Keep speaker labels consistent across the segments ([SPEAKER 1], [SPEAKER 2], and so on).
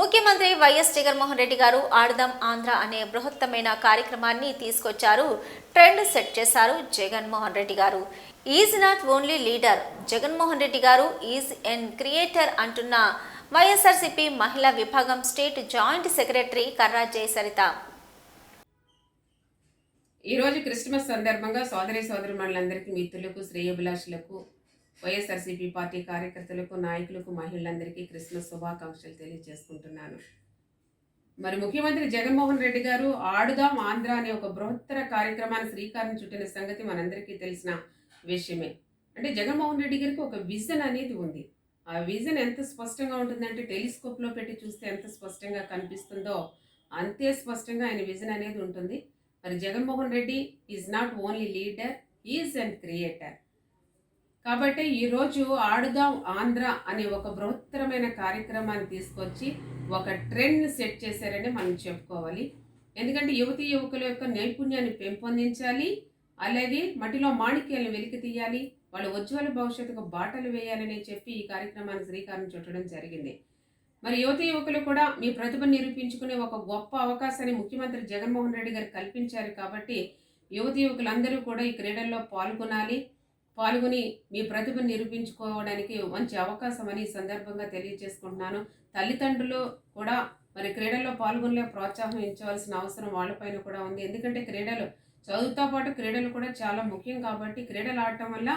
[SPEAKER 1] ముఖ్యమంత్రి వైఎస్ జగన్మోహన్ రెడ్డి గారు ఆడదాం ఆంధ్ర అనే బృహత్తమైన కార్యక్రమాన్ని తీసుకొచ్చారు. ట్రెండ్ సెట్ చేశారు Jaganmohan Reddy garu. Is not only leader Jaganmohan Reddy garu is an creator అంటున్న వైఎస్ఆర్సీపీ మహిళా విభాగం state joint secretary Karra Jayasarita.
[SPEAKER 2] ఈరోజు క్రిస్మస్ సందర్భంగా సోదరి సోదరి మండలందరికీ మిత్రులకు శ్రేయభిలాషులకు వైఎస్ఆర్సీపీ పార్టీ కార్యకర్తలకు నాయకులకు మహిళలందరికీ క్రిస్మస్ శుభాకాంక్షలు తెలియజేసుకుంటున్నాను. మరి ముఖ్యమంత్రి జగన్మోహన్ రెడ్డి గారు ఆడుదాం ఆంధ్ర అనే ఒక బృహత్తర కార్యక్రమాన్ని శ్రీకారం చుట్టిన సంగతి మనందరికీ తెలిసిన విషయమే. అంటే జగన్మోహన్ రెడ్డి గారికి ఒక విజన్ అనేది ఉంది. ఆ విజన్ ఎంత స్పష్టంగా ఉంటుందంటే టెలిస్కోప్లో పెట్టి చూస్తే ఎంత స్పష్టంగా కనిపిస్తుందో అంతే స్పష్టంగా ఆయన విజన్ అనేది ఉంటుంది. మరి Jaganmohan Reddy is not only leader is and creator. కాబట్టి ఈరోజు ఆడుదాం ఆంధ్ర అనే ఒక బృహత్తరమైన కార్యక్రమాన్ని తీసుకొచ్చి ఒక ట్రెండ్ సెట్ చేశారని మనం చెప్పుకోవాలి. ఎందుకంటే యువతి యువకుల యొక్క నైపుణ్యాన్ని పెంపొందించాలి అలాగే మట్టిలో మాణిక్యాలను వెలికి తీయాలి వాళ్ళ ఉజ్వల భవిష్యత్తుకు బాటలు వేయాలని చెప్పి ఈ కార్యక్రమాన్ని శ్రీకారం చుట్టడం జరిగింది. మరి యువతి యువకులు కూడా మీ ప్రతిభ నిరూపించుకునే ఒక గొప్ప అవకాశాన్ని ముఖ్యమంత్రి జగన్మోహన్ రెడ్డి గారు కల్పించారు కాబట్టి యువతి యువకులందరూ కూడా ఈ క్రీడల్లో పాల్గొనాలి. పాల్గొని మీ ప్రతిభ నిరూపించుకోవడానికి మంచి అవకాశం అని ఈ సందర్భంగా తెలియజేసుకుంటున్నాను. తల్లిదండ్రులు కూడా మరి క్రీడల్లో పాల్గొనలే ప్రోత్సాహం ఇచ్చవలసిన అవసరం వాళ్ళపైన కూడా ఉంది. ఎందుకంటే క్రీడలు చదువుతో పాటు క్రీడలు కూడా చాలా ముఖ్యం కాబట్టి క్రీడలు ఆడటం వల్ల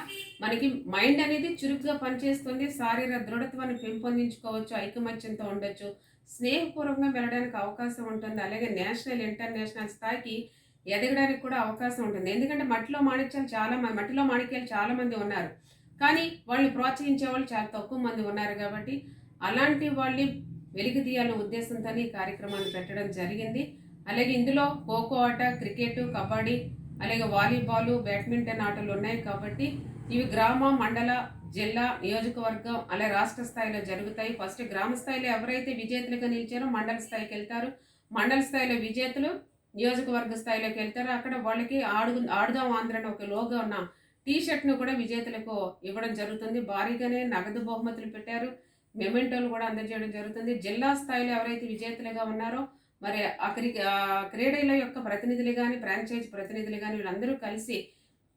[SPEAKER 2] మనకి మైండ్ అనేది చురుకుగా పనిచేస్తుంది. శారీర దృఢత్వాన్ని పెంపొందించుకోవచ్చు ఐకమత్యంతో ఉండొచ్చు. స్నేహపూర్వకంగా వెళ్ళడానికి అవకాశం ఉంటుంది. అలాగే నేషనల్ ఇంటర్నేషనల్ స్థాయికి ఎదగడానికి కూడా అవకాశం ఉంటుంది. ఎందుకంటే మట్టిలో మాణిక్యాలు చాలా మంది మట్టిలో మాణిక్యాలు చాలా మంది ఉన్నారు. కానీ వాళ్ళు ప్రోత్సహించే వాళ్ళు చాలా తక్కువ మంది ఉన్నారు కాబట్టి అలాంటి వాళ్ళని వెలికి తీయాలనే ఉద్దేశంతో ఈ కార్యక్రమాన్ని పెట్టడం జరిగింది. అలాగే ఇందులో ఖోఖో ఆట క్రికెట్ కబడ్డీ అలాగే వాలీబాల్ బ్యాడ్మింటన్ ఆటలు ఉన్నాయి కాబట్టి ఇవి గ్రామ మండల జిల్లా నియోజకవర్గం అలాగే రాష్ట్ర స్థాయిలో జరుగుతాయి. ఫస్ట్ గ్రామ స్థాయిలో ఎవరైతే విజేతలుగా నిలిచారో మండల స్థాయికి వెళ్తారు. మండల స్థాయిలో విజేతలు నియోజకవర్గ స్థాయిలోకి వెళ్తారు. అక్కడ వాళ్ళకి ఆడు ఆడుదాం ఆంధ్ర అని ఒక లోగా ఉన్న టీ షర్ట్ను కూడా విజేతలకు ఇవ్వడం జరుగుతుంది. భారీగానే నగదు బహుమతులు పెట్టారు. మెమెంటోలు కూడా అందజేయడం జరుగుతుంది. జిల్లా స్థాయిలో ఎవరైతే విజేతలుగా ఉన్నారో మరి అక్కడి క్రీడల యొక్క ప్రతినిధులు కానీ ఫ్రాంచైజ్ ప్రతినిధులు కానీ వీళ్ళందరూ కలిసి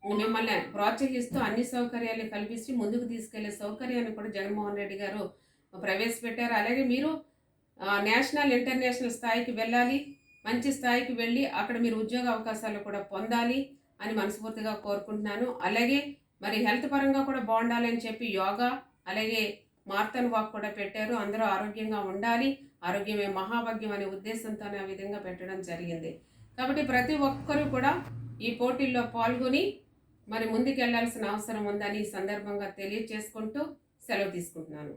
[SPEAKER 2] మిమ్మల్ని ప్రోత్సహిస్తూ అన్ని సౌకర్యాలు కల్పించి ముందుకు తీసుకెళ్ళే సౌకర్యాన్ని కూడా జగన్మోహన్ రెడ్డి గారు ప్రవేశపెట్టారు. అలాగే మీరు నేషనల్ ఇంటర్నేషనల్ స్థాయికి వెళ్ళాలి. మంచి స్థాయికి వెళ్ళి అక్కడ మీరు ఉద్యోగ అవకాశాలు కూడా పొందాలి అని మనస్ఫూర్తిగా కోరుకుంటున్నాను. అలాగే మరి హెల్త్ పరంగా కూడా బాగుండాలి అని చెప్పి యోగా అలాగే మార్తన్ వాక్ కూడా పెట్టారు. అందరూ ఆరోగ్యంగా ఉండాలి. ఆరోగ్యమే మహాభాగ్యం అనే ఉద్దేశంతోనే ఆ విధంగా పెట్టడం జరిగింది. కాబట్టి ప్రతి ఒక్కరూ కూడా ఈ పోటీల్లో పాల్గొని మరి ముందుకు వెళ్ళాల్సిన అవసరం ఉందని ఈ సందర్భంగా తెలియజేసుకుంటూ సెలవు తీసుకుంటున్నాను.